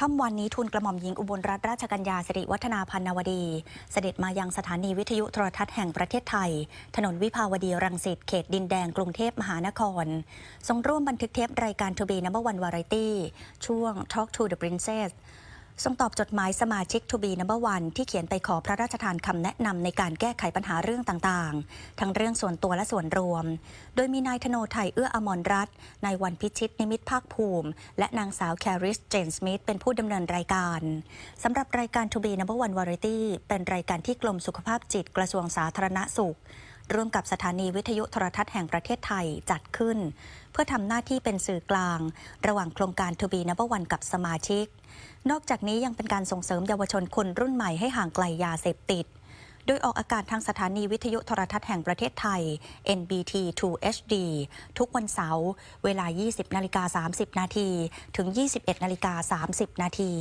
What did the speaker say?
ค่ำวันนี้ทุนกระหม่อมหญิงอุบลรัตนราชกัญญาสิริวัฒนาพันนวดี เสด็จมายังสถานีวิทยุโทรทัศน์แห่งประเทศไทย ถนนวิภาวดีรังสิตเขตดินแดงกรุงเทพมหานคร ทรงร่วมบันทึกเทปรายการทูบีนัมเบอร์วันวาไรตี้ช่วง Talk to the Princess ทรงตอบจดหมายสมาชิกทูบีนัมเบอร์วันที่เขียนไปขอพระราชทานคำแนะนำในการแก้ไขปัญหาเรื่องต่างๆ ทั้งเรื่องส่วนตัวและส่วนรวม โดยมีนายธโนไทยเอื้ออมรรัตน์นายวันพิชิตนิมิตภาคภูมิ และนางสาวแคริสเจนสมิธเป็นผู้ดำเนินรายการสำหรับรายการทูบีนัมเบอร์วันวาไรตี้เป็นรายการที่กรมสุขภาพจิตกระทรวงสาธารณสุข ร่วมกับสถานีวิทยุโทรทัศน์แห่งประเทศไทยจัดขึ้น เพื่อทำหน้าที่เป็นสื่อกลาง ระหว่างโครงการทูบีนับวันกับสมาชิก นอกจากนี้ยังเป็นการส่งเสริมเยาวชนคนรุ่นใหม่ให้ห่างไกลยาเสพติด โดยออกอากาศทางสถานีวิทยุโทรทัศน์แห่งประเทศไทย NBT 2 HD ทุกวันเสาร์เวลา 20นาฬิกา30 นาทีถึง 21นาฬิกา30 นาที